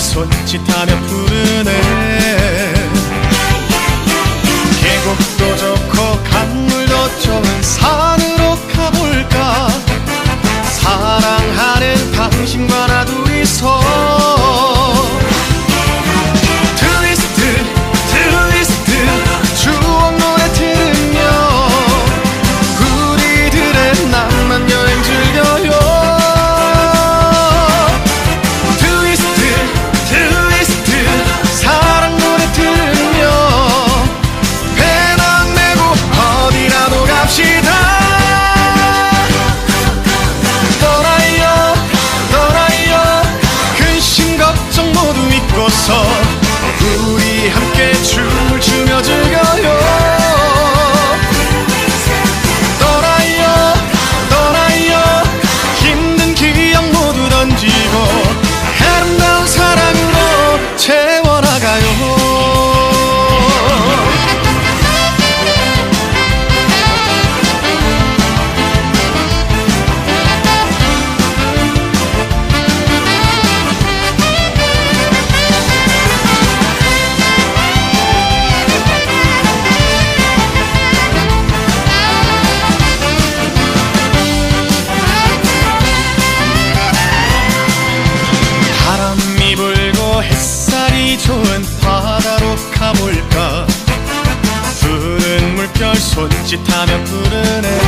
손짓하며 부르네. 좋은 바다로 가볼까? 푸른 물결 손짓하며 부르네.